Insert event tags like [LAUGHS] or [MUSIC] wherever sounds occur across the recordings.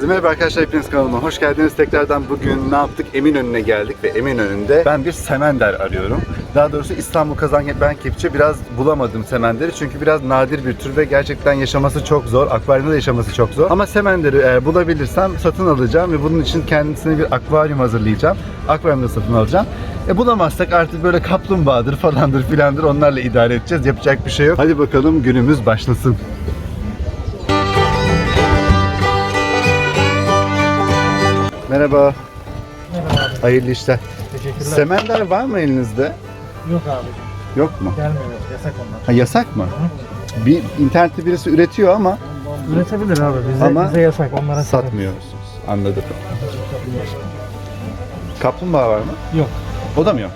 Herkese merhaba arkadaşlar hepiniz kanalıma hoş geldiniz. Tekrardan bugün ne yaptık? Eminönü'ne geldik ve Eminönü'nde ben bir semender arıyorum. Daha doğrusu İstanbul Kazanben Kepçe biraz bulamadım semenderi çünkü biraz nadir bir tür ve gerçekten yaşaması çok zor. Akvaryumda da yaşaması çok zor. Ama semenderi eğer bulabilirsem satın alacağım ve bunun için kendisine bir akvaryum hazırlayacağım. Akvaryumda satın alacağım. E bulamazsak artık böyle kaplumbağadır falandır filandır onlarla idare edeceğiz. Yapacak bir şey yok. Hadi bakalım günümüz başlasın. Merhaba. Merhaba abi. Hayırlı işler. Teşekkürler. Semender var mı elinizde? Yok abi. Yok mu? Gelmiyor. Yasak onlar. Ha, yasak mı? Bir internette birisi üretiyor ama Üretebilir abi. Bize, Ama bize yasak. Onlara satmıyorsunuz. Anladım. Kaplumbağa var mı? Yok. O da mı yok?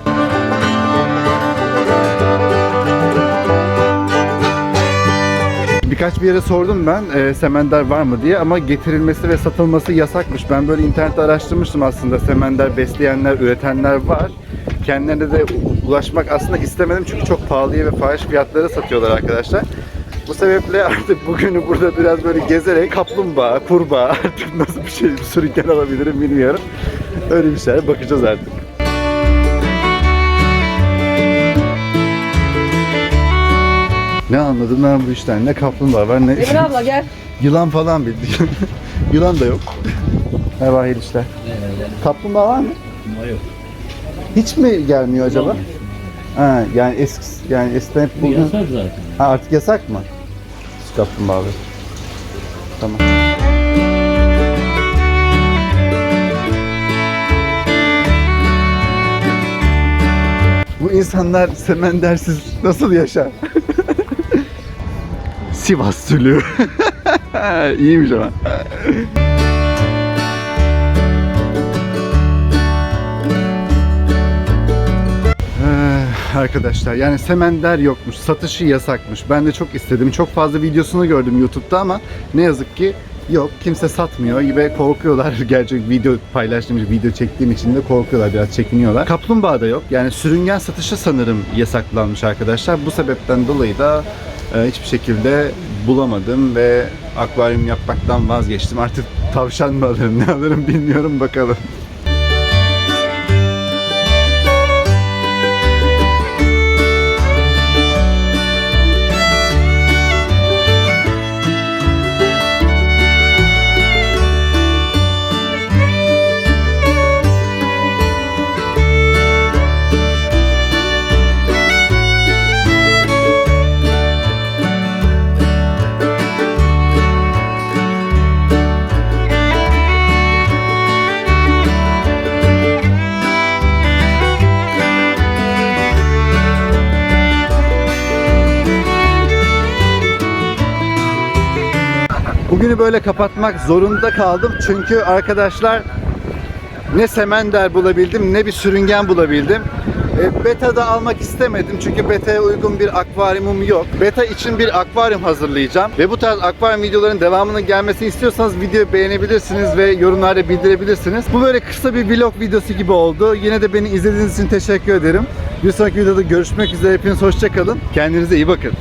Birkaç bir yere sordum ben e, semender var mı diye ama getirilmesi ve satılması yasakmış. Ben böyle internette araştırmıştım aslında semender besleyenler, üretenler var. Kendilerine de ulaşmak aslında istemedim çünkü çok pahalıya ve fahiş fiyatlara satıyorlar arkadaşlar. Bu sebeple artık bugünü burada biraz böyle gezerek kaplumbağa, kurbağa artık nasıl bir şey bir sürüngen alabilirim bilmiyorum. Öyle bir şeyler bakacağız artık. Ne anladım ben bu işten? Ne kaplumbağa var ne Emir [LAUGHS] abla gel. yılan falan bildik. [LAUGHS] yılan da yok. Merhaba hayırlı işler. Kaplumbağa var mı? Yok. Hiç mi gelmiyor acaba? Ha, yani eski yani eskiden hep Bu bugün... yasak zaten. Ha, artık yasak mı? Kaplumbağa abi. Tamam. Bu insanlar semendersiz nasıl yaşar? [LAUGHS] Sivas sülü. [LAUGHS] İyiymiş ama. Eh, Arkadaşlar yani semender yokmuş, satışı yasakmış. Ben de çok istedim. Çok fazla videosunu gördüm YouTube'da ama ne yazık ki yok. Kimse satmıyor ve korkuyorlar. [LAUGHS] Gerçek video paylaştığım için, video çektiğim için de korkuyorlar, biraz çekiniyorlar. Kaplumbağa da yok. Yani sürüngen satışı sanırım yasaklanmış arkadaşlar. Bu sebepten dolayı da hiçbir şekilde bulamadım ve akvaryum yapmaktan vazgeçtim. Artık tavşan mı alırım, ne alırım bilmiyorum bakalım. Bugünü böyle kapatmak zorunda kaldım çünkü arkadaşlar ne semender bulabildim ne bir sürüngen bulabildim. E, beta da almak istemedim çünkü beta'ya uygun bir akvaryumum yok. Beta için bir akvaryum hazırlayacağım ve bu tarz akvaryum videoların devamının gelmesini istiyorsanız videoyu beğenebilirsiniz ve yorumlarda bildirebilirsiniz. Bu böyle kısa bir vlog videosu gibi oldu. Yine de beni izlediğiniz için teşekkür ederim. Bir sonraki videoda görüşmek üzere. Hepiniz hoşçakalın. Kendinize iyi bakın.